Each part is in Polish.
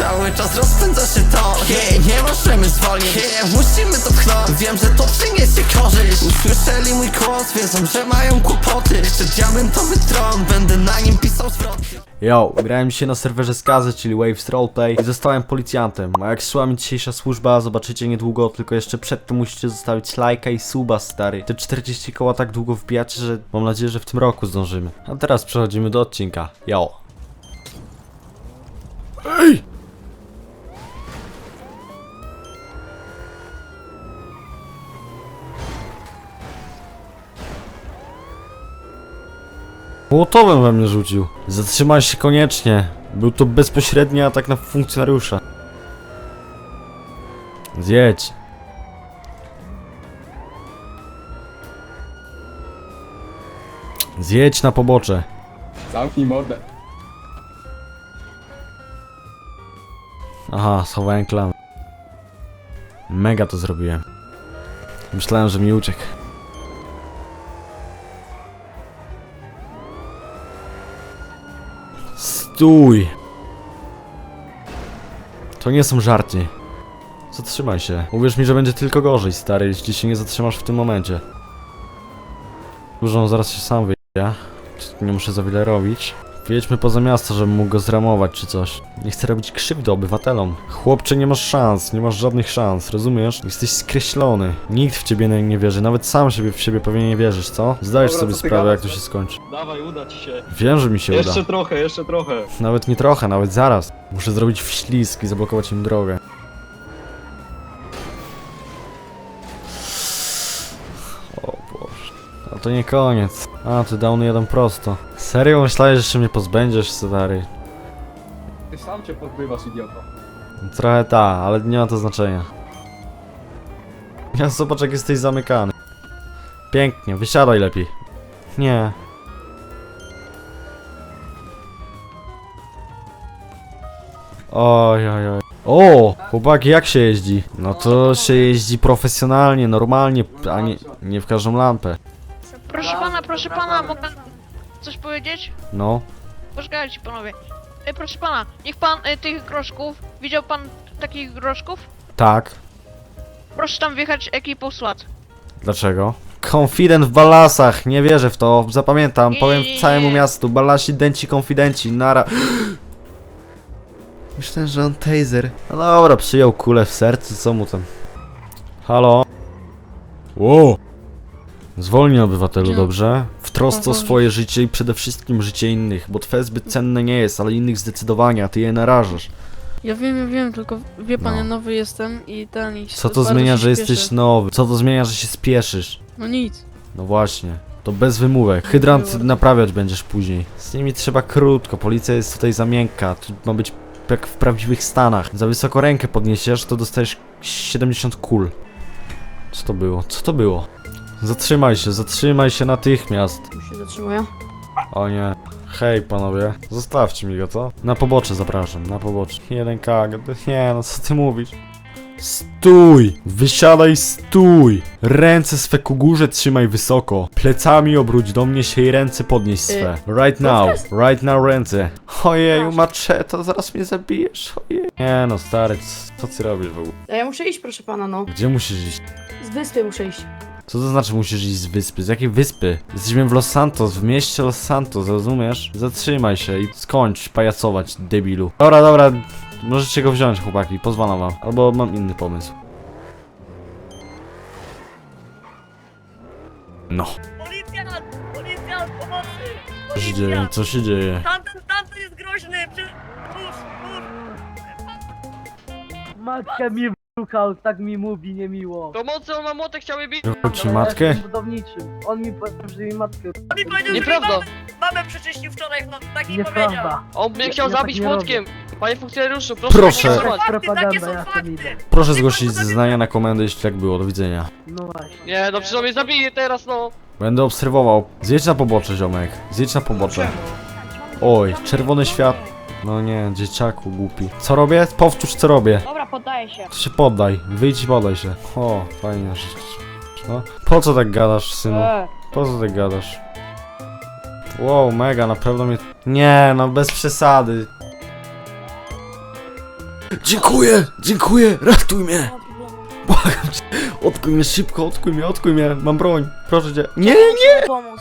Cały czas rozpędza się to yeah, Nie możemy zwolnić yeah, Musimy to pchnąć Wiem, że to przyniesie korzyść Usłyszeli mój głos Wiedzą, że mają kłopoty Chcę diamentowy tron Będę na nim pisał zwroty Yo, grałem dzisiaj na serwerze Skazy, czyli Waves Roleplay i zostałem policjantem. A jak szła mi dzisiejsza służba, zobaczycie niedługo, tylko jeszcze przed tym musicie zostawić lajka i suba, stary. Te 40 koła tak długo wbijacie, że mam nadzieję, że w tym roku zdążymy. A teraz przechodzimy do odcinka. Yo. Ej! Młotowem we mnie rzucił. Zatrzymaj się koniecznie. Był to bezpośredni atak na funkcjonariusza. Zjedź. Zjedź na pobocze. Zamknij mordę. Aha, schowałem klan. Mega to zrobiłem. Myślałem, że mi uciekł. Stój! To nie są żarty. Zatrzymaj się. Uwierz mi, że będzie tylko gorzej, stary, jeśli się nie zatrzymasz w tym momencie. Dużo zaraz się sam wyjdzie. Nie muszę za wiele robić. Wyjedźmy poza miasto, żebym mógł go zramować czy coś. Nie chcę robić krzywdy obywatelom. Chłopcze, nie masz szans, nie masz żadnych szans, rozumiesz? Jesteś skreślony. Nikt w ciebie nie wierzy, nawet sam siebie w siebie pewnie nie wierzysz, co? Zdajesz Dobra, sobie co ty sprawę, jak gadasz? to się skończy. Dawaj, uda ci się. Wiem, że mi się Jeszcze uda. trochę, jeszcze trochę. Nawet nie trochę, nawet zaraz. Muszę zrobić wślizg i zablokować im drogę. O Boże. A to nie koniec. A, ty downy jeden prosto. Serio myślałeś, że jeszcze mnie pozbędziesz, stary? Ty sam cię podbywasz, idioto. Trochę ta, ale nie ma to znaczenia. Ja zobacz jak jesteś zamykany. Pięknie, wysiadaj lepiej. Nie. Oj, oj, oj. O, chłopaki, jak się jeździ? No to się jeździ profesjonalnie, normalnie, a nie, nie w każdą lampę. Proszę pana, proszę pana, mogę coś powiedzieć? No, Poczekajcie panowie. E, proszę pana, niech pan e, tych groszków, widział pan takich groszków? tak. Proszę tam wjechać ekipą SWAT. Dlaczego? Konfident w balasach, nie wierzę w to, zapamiętam, powiem całemu miastu, balasi, denci, konfidenci, nara... Myślałem, że on taser. No dobra, przyjął kulę w serce, co mu tam? Halo? Ło! Zwolnij obywatelu, dobrze? W trosce o swoje życie i przede wszystkim życie innych, bo twoje zbyt cenne nie jest, ale innych zdecydowanie, a ty je narażasz. Ja wiem, ja wiem, tylko wie pan, No. ja nowy jestem i ten i Co to bardzo zmienia, się że jesteś nowy? Co to zmienia, że się spieszysz? No nic. No właśnie, to bez wymówek. Hydrant Było. naprawiać będziesz później. Z nimi trzeba krótko, policja jest tutaj za miękka, tu ma być jak w prawdziwych Stanach. Za wysoko rękę podniesiesz, to dostajesz 70 kul. Co to było? Co to było? Zatrzymaj się, zatrzymaj się natychmiast. Tu się zatrzymuję. O nie. Hej panowie, zostawcie mi go, co? Na pobocze zapraszam, na pobocze. 1K, nie no co ty mówisz? Stój! Wysiadaj, stój! Ręce swe ku górze trzymaj wysoko. Plecami obróć do mnie się i ręce podnieś swe. Right now, right now ręce. Ojeju, maczeto, zaraz mnie zabijesz, ojej. Nie no, stary, co ty robisz w ogóle? A ja muszę iść, proszę pana, no. Gdzie musisz iść? Z wyspy muszę iść. Co to znaczy musisz iść z wyspy? Z jakiej wyspy? Jesteśmy w Los Santos, w mieście Los Santos, rozumiesz? Zatrzymaj się i skończ pajacować, debilu. Dobra, dobra, możecie go wziąć, chłopaki, pozwalam wam. Albo mam inny pomysł. No. Policjant! Policjant, pomocy! Co się dzieje? Co się dzieje? Tamten, tamten jest groźny! Przy... Matka mi wruchał, tak mi mówi niemiło. Pomocy, on ma młotek, chciałby bić. Wychodź ci Ja matkę? jestem budowniczym. On mi powiedział, że mi matkę. On mi powiedział, Nieprawda. że mamę, mamę przeczyścił wczoraj nocy, tak mi powiedział! Nieprawda. On mnie Ja- chciał ja tak zabić nie młotkiem. Panie funkcjonariuszu, proszę, Proszę. fakty, Propaganda, są ja to fakty! widzę. Proszę zgłosić zeznania na komendę, jeśli tak było. Do widzenia. No właśnie. Nie, no przecież on mnie zabije teraz, no. Będę obserwował. Zjedź na pobocze, ziomek. Zjedź na pobocze. Oj, czerwone świat. No nie, dzieciaku głupi. Co robię? Powtórz co robię. Dobra, poddaję się. To się poddaj, wyjdź i podaj się. O, fajnie. No. Po co tak gadasz, synu? Po co tak gadasz? Wow, mega, naprawdę mnie... Nie, no bez przesady. Dziękuję, dziękuję, ratuj mnie! Błagam cię, odkuj mnie szybko, odkuj mnie, odkuj mnie, mam broń, proszę cię. Nie, nie! Pomóc.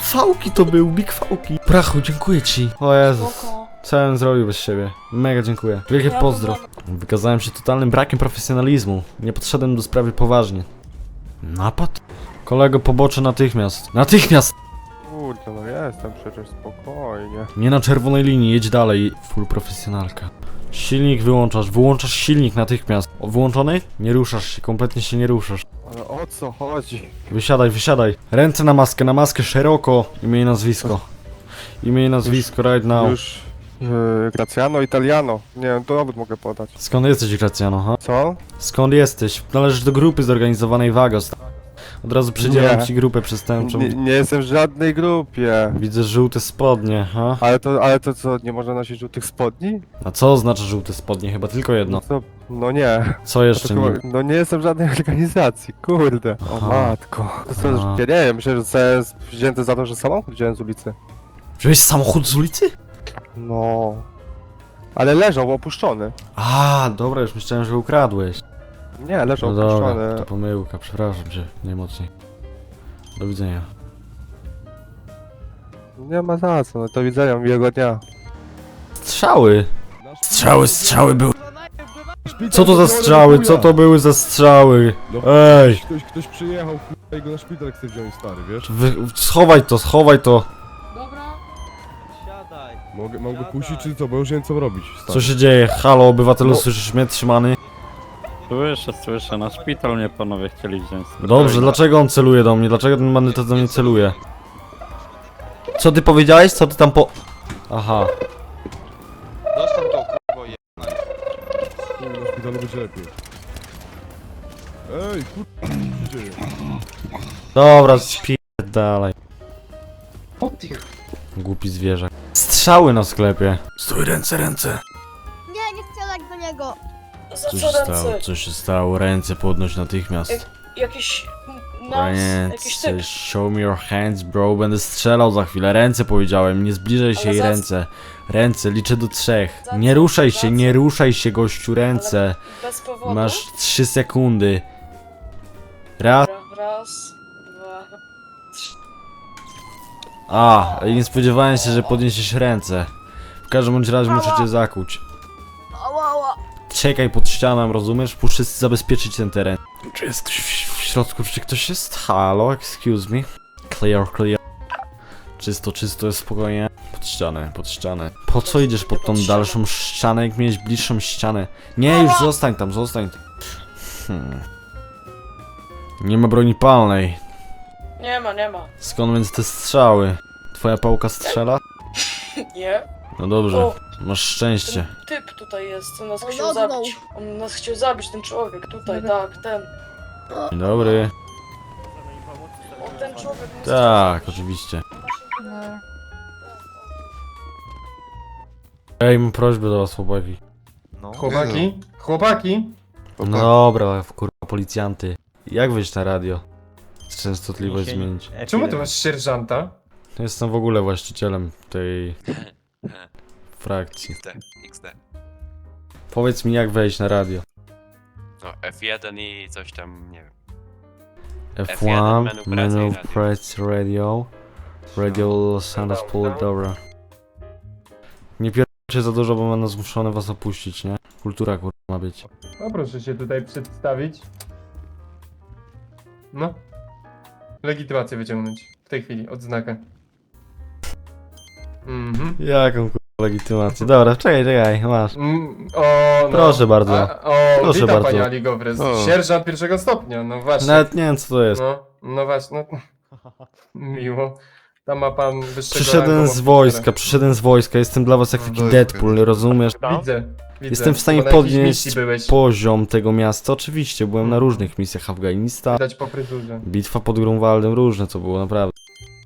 Fałki to był, big fałki. Prachu, dziękuję ci. O Jezus. Co ja bym zrobił bez siebie? Mega dziękuję. Wielkie pozdro. Wykazałem się totalnym brakiem profesjonalizmu. Nie podszedłem do sprawy poważnie. Napad? Kolego, pobocze natychmiast. Natychmiast! Kurde, no jestem przecież spokojnie. Nie na czerwonej linii, jedź dalej. Full profesjonalka. Silnik wyłączasz, wyłączasz silnik natychmiast. O, wyłączony? Nie ruszasz się, kompletnie się nie ruszasz. Ale o co chodzi? Wysiadaj, wysiadaj. Ręce na maskę, na maskę szeroko. Imię i nazwisko. Imię i nazwisko, right now. Już... Yy, Graciano Italiano. Nie wiem, dowód mogę podać. Skąd jesteś, Gracjano, ha? Co? Skąd jesteś? Należysz do grupy zorganizowanej Vagos. Od razu przydzielam Nie. ci grupę przestępczą. Nie, nie jestem w żadnej grupie. Widzę żółte spodnie, ha? Ale to, ale to co, nie można nosić żółtych spodni? A co oznacza żółte spodnie? Chyba tylko jedno. No, to, no nie. Co To jeszcze chyba, nie? no nie jestem w żadnej organizacji, kurde. O Aha. matko. To co, Aha. ja nie wiem, myślę, że zostałem wzięty za to, że samochód wziąłem z ulicy. Wziąłeś samochód z ulicy? No. Ale leżał opuszczony. A, dobra, już myślałem, że ukradłeś. Nie, leżał No dobra, opuszczony. to pomyłka, przepraszam cię, najmocniej. Do widzenia. Nie ma za co, no do widzenia, miłego dnia. Strzały! Strzały, strzały były. Co to za strzały? Co to były za strzały? Ej! Ktoś, ktoś przyjechał, k***a, i go na szpital chce wziąć stary, wiesz? Wy, schowaj to, schowaj to. Mogę, mam go puścić czy co, bo już nie wiem co robić, stary. Co się dzieje? Halo, obywatelu, No. słyszysz mnie trzymany? Słyszę, słyszę, na szpital mnie panowie chcieli wziąć. Dobrze, dlaczego on celuje do mnie? Dlaczego ten bandyta do mnie celuje? Co ty powiedziałeś? Co ty tam po... Aha. Na szpitalu będzie lepiej. Ej, kur... co się dzieje? Dobra, dalej. Głupi zwierzak. Strzały na sklepie. Stój, ręce, ręce. Nie, nie chcę dać do niego. Co się stało? Co się stało? Ręce podnoś natychmiast. Jakiś Ręce, show me your hands, bro. Będę strzelał za chwilę. Ręce powiedziałem, nie zbliżaj się i ręce. Ręce, liczę do trzech. Nie ruszaj się, nie ruszaj się, gościu, ręce. Bez powodu. Masz trzy sekundy. Raz. Raz, A, nie spodziewałem się, że podniesiesz ręce. W każdym bądź razie muszę cię zakuć. Czekaj pod ścianą, rozumiesz? Muszę zabezpieczyć ten teren. Czy jest ktoś w środku? Czy ktoś jest? Halo, excuse me. Clear, clear. Czysto, czysto, jest spokojnie. Pod ścianę, pod ścianę. Po co idziesz pod tą dalszą ścianę, jak miałeś bliższą ścianę? Nie, już zostań tam, zostań. Hmm. Nie ma broni palnej. Nie ma, nie ma. Skąd więc te strzały? Twoja pałka strzela? Nie. No dobrze, masz szczęście. Typ tutaj jest, on nas On chciał zabić. On nas chciał zabić, ten człowiek tutaj, tak, ten. Dzień dobry. On, ten człowiek nas Tak, oczywiście. Ej, mam prośbę do was, chłopaki. Chłopaki? Chłopaki? No dobra, kurwa, policjanty. Jak wyjść na radio? Częstotliwość zmienić. Czemu ty masz sierżanta? Jestem w ogóle właścicielem tej frakcji. XD. Powiedz mi, jak wejść na radio. No F1 i coś tam, nie wiem. F1, menu pracy i menu radio. press radio, radio Los Angeles Pole, dobra. Nie pierwsze za dużo, bo będę zmuszony was opuścić, nie? Kultura kurwa ma być. No proszę się tutaj przedstawić. No. Legitymację wyciągnąć. W tej chwili, odznakę. Mhm. Jaką kurwa legitymację? Dobra, czekaj, czekaj, masz. Mm, o, no. Proszę bardzo. A, o, Proszę witam bardzo. panie Ali Gowrys. O. Sierżant pierwszego stopnia, no właśnie. Nawet nie wiem co to jest. No, no właśnie, no. Miło. Tam ma pan wyższego Przyszedłem rangu z wojska, przyszedłem z wojska, jestem dla was jak taki Deadpool, rozumiesz? Widzę, widzę. Jestem w stanie Bo na jakiejś podnieść misji byłeś. poziom tego miasta. Oczywiście, byłem na różnych misjach Afganistanu. Widać po fryzurze. Bitwa pod Grunwaldem, różne co było, naprawdę.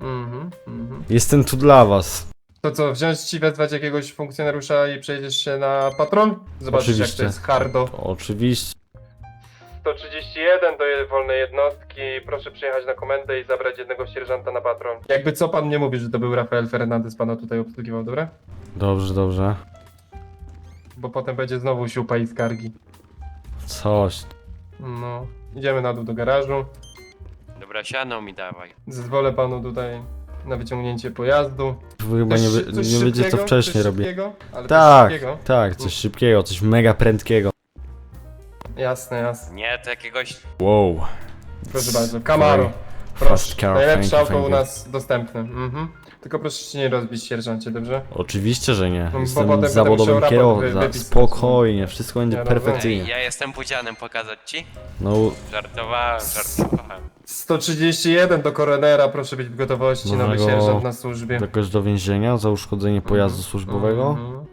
Mhm, mhm. Jestem tu dla was. To co, wziąć ci wezwać jakiegoś funkcjonariusza i przejdziesz się na patrol? Zobaczysz jak Oczywiście. to jest hardo. Oczywiście. 131 do wolnej jednostki, proszę przyjechać na komendę i zabrać jednego sierżanta na patrol. Jakby co pan nie mówi, że to był Rafael Fernandez, pana tutaj obsługiwał, dobra? Dobrze, dobrze. bo potem będzie znowu siupa i skargi. Coś. No, idziemy na dół do garażu. Dobra, siano mi dawaj. Zezwolę panu tutaj na wyciągnięcie pojazdu. Wy chyba nie, Coś- coś nie wiecie co szybkiego? wcześniej coś robię. Szybkiego? Ale Tak, Coś szybkiego? tak, coś szybkiego, coś mega prędkiego. Jasne, jasne. Nie, to jakiegoś... Wow. Proszę bardzo. Camaro. Fast Proszę. car, Najlepsze thank you, auto thank u you. nas dostępne. Mhm. Tylko proszę się nie rozbić, sierżancie, dobrze? Oczywiście, że nie. bo Jestem potem musiał zawodowym raport wy- kierowcą. wypisać. Spokojnie, wszystko będzie Ja perfekcyjnie. Ja jestem budzianem, pokazać ci? No, Żartowałem, żartowałem. 131 do koronera, proszę być w gotowości, nowy Nowego- sierżant na służbie. jakoś do więzienia za uszkodzenie pojazdu służbowego. Mhm.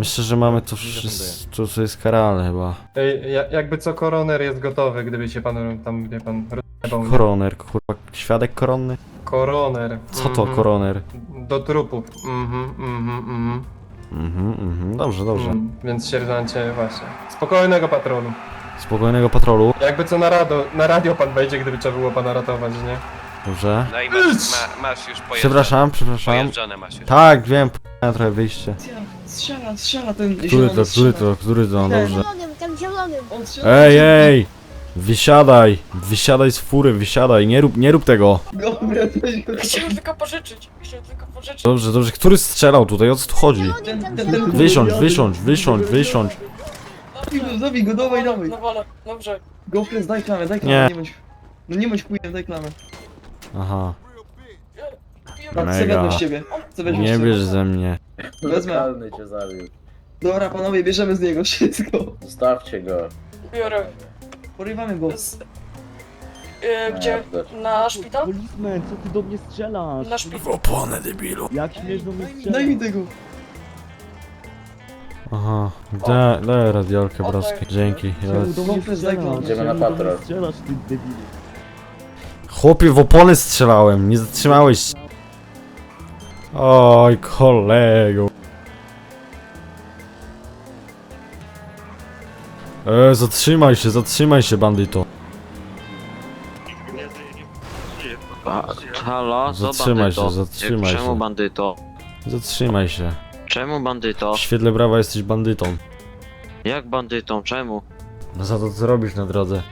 Myślę, że mamy to wszystko, co jest karalne chyba. Ej, ja- jakby co koroner jest gotowy, gdyby się pan tam, wie pan, rozjebał? Koroner, kurwa, świadek koronny? Koroner. Co to Mhm. koroner? Do trupów. Mhm, mhm, mhm. Mhm, mhm, dobrze, dobrze. Mm, Więc sierżancie, właśnie. Spokojnego patrolu. Spokojnego patrolu, Jakby co na, rado, na radio pan wejdzie, gdyby trzeba było pana ratować, nie? dobrze. No i masz, ma, masz już pojeżdżone. Przepraszam, przepraszam. Pojeżdżone masz już. Tak, wiem, p***a trochę wyjście. Strzela, strzela ten Który to, który to, który to, dobrze. Zielonym, tym zielonym. On strzela. Ej, ej! Wysiadaj! Wysiadaj z fury, wysiadaj, nie rób, nie rób tego! Dobra, go. Chciałem tylko pożyczyć. Chciałem tylko pożyczyć. Dobrze, dobrze, który strzelał tutaj, o co tu chodzi? Zielonym, zielonym. Wysiądź, wysiądź, wysiądź, wysiądź. Zabij go, zabij go, dawaj, dawaj. No wale, dobrze. GoPress, daj klamę, daj klamę, nie bądź... No nie bądź chujem, daj klamę. Aha, Patrz, co Mega. wezmę z ciebie. Co weźmiesz nie ciebie? bierz ze mnie. Wezmę. cię zabił. Dobra, panowie, bierzemy z niego wszystko. Zostawcie go. Biorę. Porywamy go. Z... Yy, gdzie? Na szpital? Policeman, co ty do mnie strzelasz? Na szpital. W oponę, debilu. Jak śmiesz do mnie? Daj mi tego. Aha, daj, daj radiolkę broskie, dzięki. Daj klamę. Idziemy na patrol. strzelasz, ty debilu. Chłopie, w opony strzelałem, nie zatrzymałeś się. Oj, kolego. E, zatrzymaj się, zatrzymaj się, bandyto. Halo, Zatrzymaj się, zatrzymaj Czemu się. bandyto? Zatrzymaj się. Czemu bandyto? W świetle prawa jesteś bandytą. Jak bandytą? Czemu? Za to, co robisz na drodze.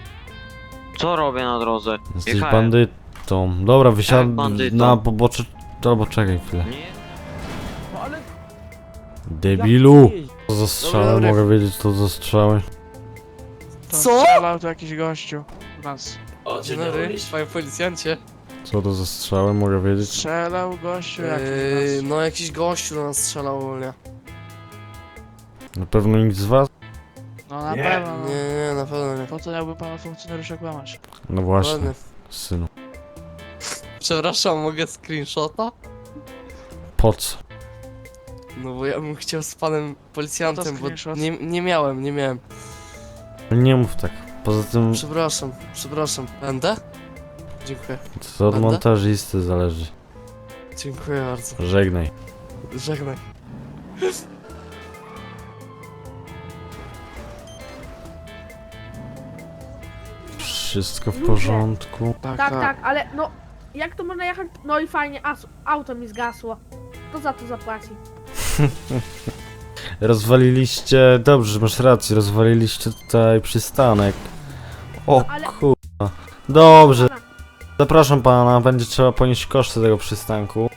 Co robię na drodze? Jesteś Jechałem. bandytą. Dobra, wysiadł Jak bandytą? na pobocze... Albo czekaj chwilę. Nie. Debilu! To zastrzały, mogę wiedzieć, to zastrzały. Co? Strzelał to jakiś gościu. Nas. O, dzień dobry, panie policjancie. Co to zastrzały, mogę wiedzieć. Strzelał gościu jakiś Yy, nas. no jakiś gościu do nas strzelał ogólnie. Na pewno nikt z was? No na pewno. Nie, No. nie, na pewno nie. Po co miałby pana funkcjonariusza kłamać? No właśnie, synu. Przepraszam, mogę screenshota? Po co? No bo ja bym chciał z panem policjantem, bo screenshot. nie, nie miałem, nie miałem. Nie mów tak. Poza tym, Przepraszam, przepraszam. Będę? Dziękuję. to od Będę? montażysty zależy. Dziękuję bardzo. Żegnaj. Żegnaj. Wszystko w porządku. Tak, Tak, tak, ale no, jak to można jechać? No i fajnie, as, auto mi zgasło. Kto za to zapłaci? Rozwaliliście, dobrze, masz rację, rozwaliliście tutaj przystanek. O Ale- kurwa. Dobrze, zapraszam pana, będzie trzeba ponieść koszty tego przystanku.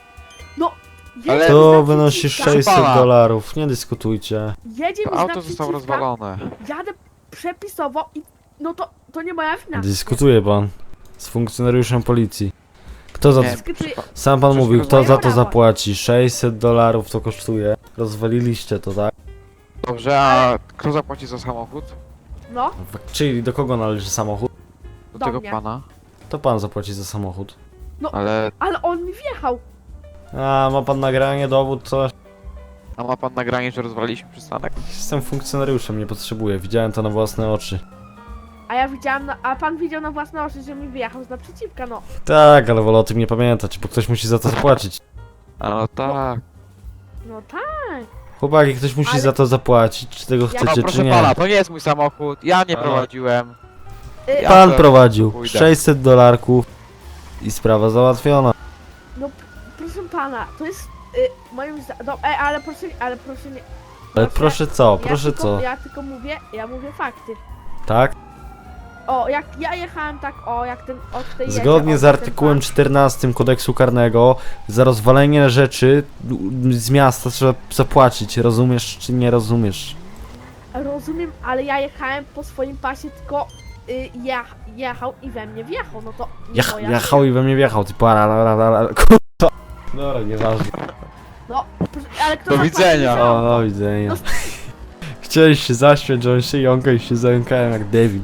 Jedzie To mi z wynosi naprzeciwka. 600 dolarów, nie dyskutujcie. Jedzie mi z naprzeciwka, Jadę przepisowo i no to, to nie moja wina. Dyskutuje pan z funkcjonariuszem policji. Kto za to... Sam pan mówił, kto za to zapłaci? 600 dolarów to kosztuje. Rozwaliliście to, tak? Dobrze, a kto zapłaci za samochód? No, Czyli do kogo należy samochód? Do Do tego mnie. pana. To pan zapłaci za samochód. Ale... ale on mi wjechał. A, ma pan nagranie, dowód, coś? A ma pan nagranie, że rozwaliliśmy przystanek? Jestem funkcjonariuszem, nie potrzebuję. Widziałem to na własne oczy. A ja widziałam, na, a pan widział na własne oczy, że mi wyjechał z naprzeciwka, no. Tak, ale wolę o tym nie pamiętać, bo ktoś musi za to zapłacić. A no tak. No tak. Chłopaki, ktoś musi Ale- za to zapłacić, czy tego Ja- chcecie, czy proszę nie. pana, to nie jest mój samochód, ja nie A. prowadziłem. Y, Ja Pan to prowadził. pójdę. 600 dolarków i sprawa załatwiona. No, proszę pana, to jest y, moim zdaniem. No, e, ale proszę, ale proszę nie. Ale Proszę, proszę co, ja proszę tylko, co, Ja tylko mówię, ja mówię fakty. tak? O, jak ja jechałem tak, o, jak ten, o tutaj jedzie, Zgodnie o, z ten artykułem pan. 14 kodeksu karnego za rozwalenie rzeczy z miasta trzeba zapłacić, rozumiesz czy nie rozumiesz? Rozumiem, ale ja jechałem po swoim pasie, tylko y, ja, jechał i we mnie wjechał, no to Jech, moja jechał i we mnie wjechał, ty para, la, la, la, la, kurwa. Dobra, nieważne. No, ale kto Do zapłaci widzenia. za O, do widzenia. No, Chciałeś się zaśmiać, że on się jąka i się zająkałem jak David.